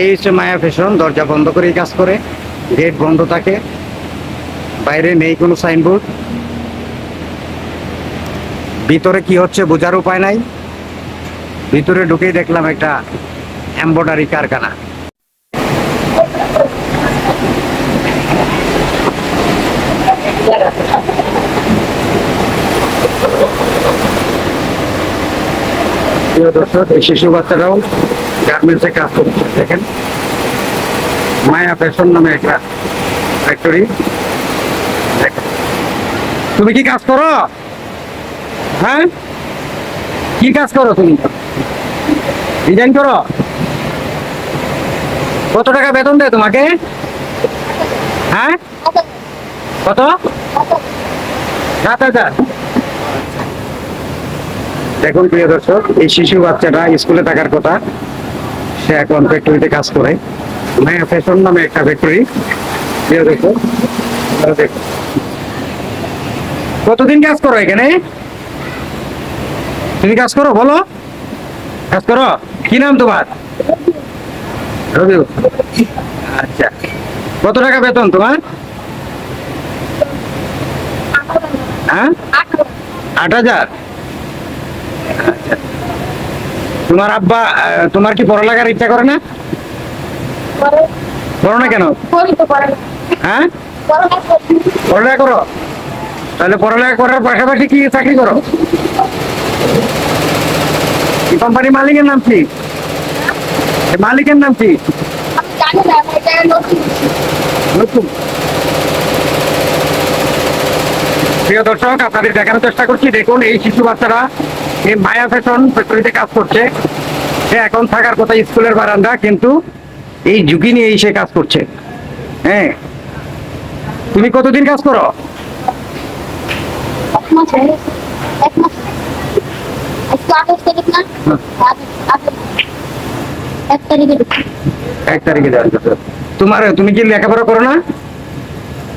এই হচ্ছে মায়া ফ্যাশন, দরজা বন্ধ করেই কাজ করে, গেট বন্ধ থাকে, বাইরে নেই কোনো সাইনবোর্ড ভিতরে কি হচ্ছে বোঝার উপায় নাই। ভিতরে ঢুকেই দেখলাম একটা এম্বয়ডারি কারখানা। দর্শক, এই শিশু বাচ্চারাও গার্মেন্টসে কাজ করছে, দেখেন। মায়া ফ্যাশন নামে একটা ফ্যাক্টরি তুমি কি কাজ করো? হ্যাঁ? কি কাজ করো তুমি? ডিজাইন করো? কত টাকা বেতন দেয় তোমাকে? হ্যাঁ? কত? সাত হাজার। দেখুন প্রিয় দর্শক, এই শিশু বাচ্চাটা স্কুলে থাকার কথা। সে এখন ফ্যাক্টরিতে কাজ করে। মায়া ফ্যাশন নামে একটা ফ্যাক্টরি আপনারা দেখুন। কতদিন কাজ করো এখানে? তুমি কাজ করো, বলো। কাজ করো? কি নাম তোমার? আচ্ছা। কত টাকা বেতন তোমার? হ্যাঁ? আট হাজার। আচ্ছা। তোমার আব্বা তোমার কি পড়ালেখার ইচ্ছা করে না? করো না কেন? হ্যাঁ? পড়ালেখা করো। তাহলে পড়ালেখা করার পাশাপাশি কি চাকরি করো? কোম্পানি মালিকের নাম কি? মালিকের নাম কি? নতুন? প্রিয় দর্শক আপনাদের দেখানোর চেষ্টা করছি। দেখুন এই শিশু বাচ্চারা এই মায়া ফ্যাশন ফ্যাক্টরিতে কাজ করছে। সে এখন থাকার কথা স্কুলের বারান্দা কিন্তু এই ঝুঁকি নিয়েই সে কাজ করছে। হ্যাঁ। তুমি কতদিন কাজ করো? এক তারিখে। তোমার তুমি কি লেখাপড়া করো না?